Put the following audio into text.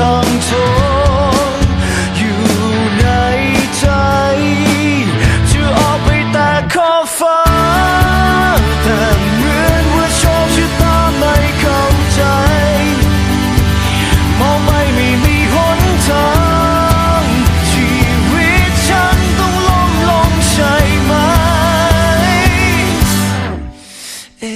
ท่องทนอยู่ในใจ จะออกไปแต่ขอฟ้า แต่เหมือนว่าโชคชะตาไม่เข้าใจ มองไปไม่มีหนทาง ชีวิตฉันต้องล้มลงใช่ไหม เอ๊